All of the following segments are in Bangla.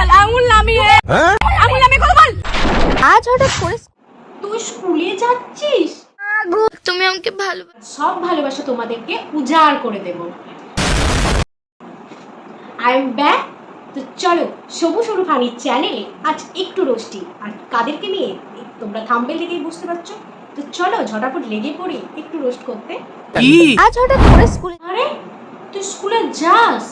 বল আঙুল নামিয়ে। আঙুল নামিয়ে কথা বল। আজ হঠাৎ করে তুই স্কুলে যাচ্ছিস? তুমি আমাকে ভালো সব ভালোবাসা তোমাদেরকে উজাড় করে দেব। আই এম ব্যাক তো চলো সবুজ সরু ফানির চ্যানেলে আজ একটু রোস্টি। আর কাদেরকে নিয়ে তোমরা থাম্বেল দেখেই বুঝতে পারছ? তো চলো ঝটাপট লেগে পড়ি একটু রোস্ট করতে। আজ হঠাৎ করে স্কুলে আরে তুই স্কুলে যাস?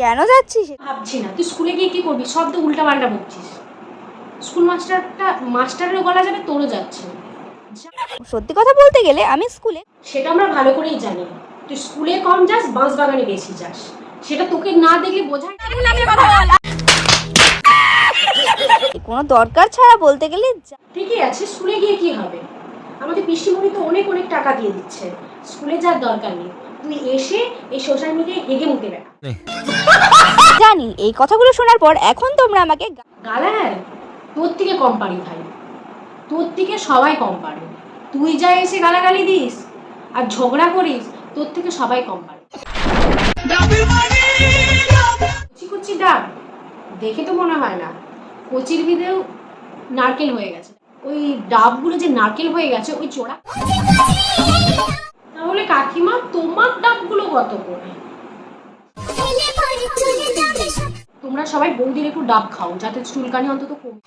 কেন যাচ্ছিস? ভাবছি না। তুই স্কুলে গিয়ে কি করবি? সব তো উল্টা পাল্টা বকছিস। স্কুল মাস্টারটা মাস্টারেরও গলা যাবে তোরও যাচ্ছে। সত্যি কথা বলতে গেলে আমি স্কুলে সেটা আমরা ভালো করেই জানি। তুই স্কুলে কম যাস বাঁশ বাগানে বেশি যাস। সেটা তোকে না দেখলে বোঝায় কোনো দরকার ছাড়া বলতে গেলে ঠিকই আছে স্কুলে গিয়ে কি হবে? আমাদের পিসিমণি তো অনেক অনেক টাকা দিয়ে দিচ্ছে। স্কুলে যাওয়ার দরকার নেই। তুই এসে এই সোশ্যাল মিডিয়ায় হেগে মুতে বেড়া জানি এই কথাগুলো শোনার পর এখন তোমরা আমাকে গা- গালার? তোর থেকে কম পারি ভাই। তোর থেকে সবাই কম পারে। তুই যা এসে গালাগালি দিস আর ঝগড়া করিস তোর থেকে সবাই কম পারে। কচি কচি ডাব দেখে তো মনে হয় না। কচির ভিদেও নারকেল হয়ে গেছে। ওই ডাবগুলো যে নারকেল হয়ে গেছে ওই চোড়া কত করে তোমরা সবাই বৌদির একটু ডাব খাও যাতে চুলকানি অন্তত কমে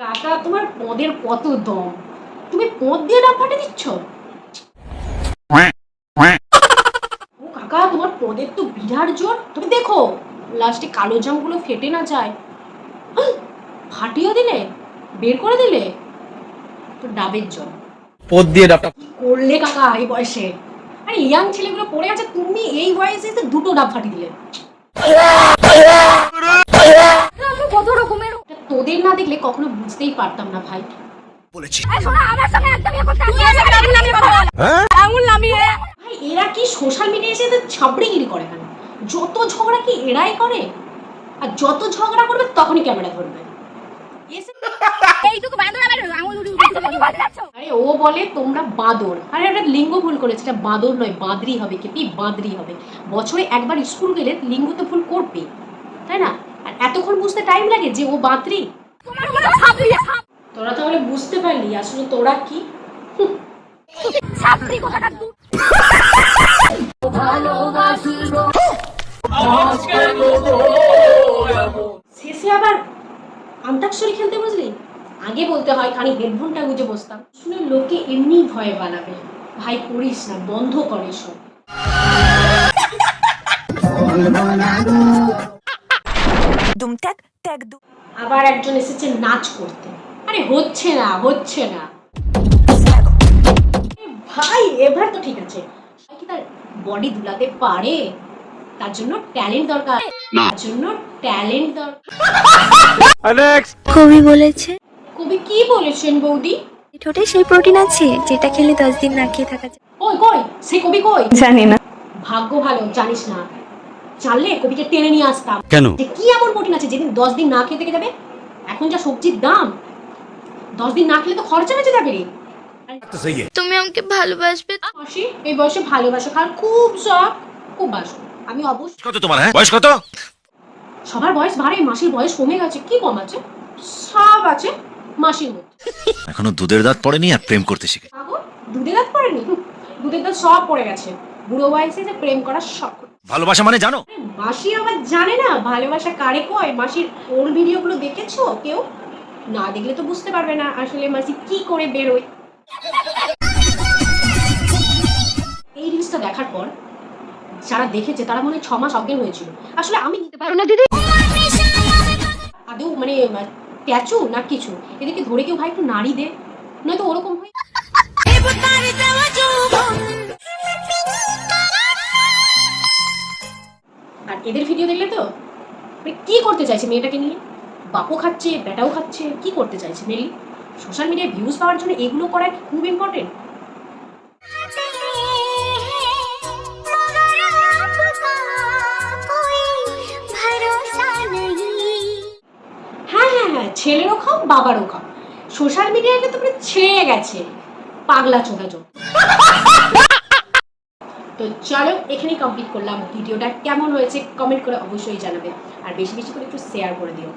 কাকা তোমার পদের কত দম? তুমি পদ দিয়ে ডাব ফাটে দিচ্ছ? ও কাকা তোমার পদের তো বিরাট জোর। তুমি দেখো লাস্টে কালো জামগুলো ফেটে না যায়! ফাটিয়ে দিলে? বের করে দিলে? তো ডাবের জল। পদ দিয়ে ডাবটা করলে কাকা এই বয়সে? আরে ইয়াং ছেলেগুলো পড়ে আছে তুমি এই বয়সে এসে দুটো ডাব ফাটিয়ে দিলে। কত রকমের? তোদের না দেখলে কখনো বুঝতেই পারতাম না ভাই। আঙুল নামিয়ে ভাই এরা কি সোশ্যাল মিডিয়ায় এসে ছাবড়িগিরি করে কেন? যত ঝগড়া কি এরাই করে? আর যত ঝগড়া করবে তখনই ক্যামেরা ধরবে। এইটুকু বাঁধন আমার আঙুল ও বলে, তোমরা বাদর। আরে, একটা লিঙ্গ ভুল করেছে, এটা বাদর নয়, বাদরি হবে কি বাদরি হবে। বছরে একবার স্কুল গেলে লিঙ্গ তো ভুল করবে, তাই না? আর এতক্ষণ বুঝতে টাইম লাগে যে ও বাদরি? তোরা তাহলে বুঝতে পারলি, আসলে তোরা কি? আগে বলতে হয় খানি হেডফোনটা গুজে বসতাম। শুনে লোকে এমনি ভয়ে বানাবে। ভাই করিস না বন্ধ করে সব। আবার একজন এসেছে নাচ করতে। আরে হচ্ছে না হচ্ছে না। ভাই এবার তো ঠিক আছে। কি তার বডি দুলাতে পারে? তার জন্য ট্যালেন্ট দরকার। তার জন্য ট্যালেন্ট দরকার কবি বলেছে কি বলেছেন বৌদি? ঠোঁটে সেই প্রোটিন আছে যেটা খেলে দশ দিন না খেয়ে থাকা যায়। ওই কই? সে কবি কই? জানি না। ভাগ্য ভালো জানিস না। জানলে কবিকে টেনে নিয়ে আসতাম। কেন? যে কি এমন প্রোটিন আছে যেদিন দশ দিন না খেয়ে থেকে যাবে? এখন যা সবজির দাম দশ দিন না খেলে তো খরচা বেঁচে যাবে রে। তুমি আমাকে ভালোবাসবে? মাসি এই বয়সে ভালোবাসা খাওয়ার খুব শখ খুব বাসো। আমি অবশ্যই কত তোমার হ্যাঁ? বয়স কত? সবার বয়স বাড়ে মাসির বয়স কমে গেছে কি কম আছে? সব আছে। মাসির এখনও দুধের দাঁত পড়েনি আর প্রেম করতে শিখে। দুধের দাঁত পড়েনি? দুধের দাঁত সব পড়ে গেছে। বুড়ো বয়সে যে প্রেম করার শখ। ভালোবাসা মানে জানো? মাসি আবার জানে না ভালোবাসা কারে কয়? মাসির ওর ভিডিওগুলো দেখেছ কেউ? না দেখলে তো বুঝতে পারবে না আসলে মাসি কি করে বেরোয়। এই রিলসটা দেখার পর যারা দেখেছে তারা মনে হয় ছ মাস অজ্ঞান হয়েছিল। আসলে আমি নিতে পারব না দিদি। ট্যাচু না কিছু? এদেরকে ধরে কেউ ভাই একটু নাড়ি দে। নয়তো ওরকম আর এদের ভিডিও দেখলে তো? মানে কি করতে চাইছে মেয়েটাকে নিয়ে? বাপও খাচ্ছে বেটাও খাচ্ছে, কি করতে চাইছে মেলি সোশ্যাল মিডিয়ায় ভিউজ পাওয়ার জন্য এগুলো করা খুব ইম্পর্টেন্ট ছেলেরও খাও, বাবারও খাও। সোশ্যাল মিডিয়াতে তো পুরো ছেয়ে গেছে, পাগলা তো তো চলো, এখানেই কমপ্লিট করলাম। ভিডিওটা কেমন হয়েছে কমেন্ট করে অবশ্যই জানাবে। আর বেশি বেশি করে একটু শেয়ার করে দিও।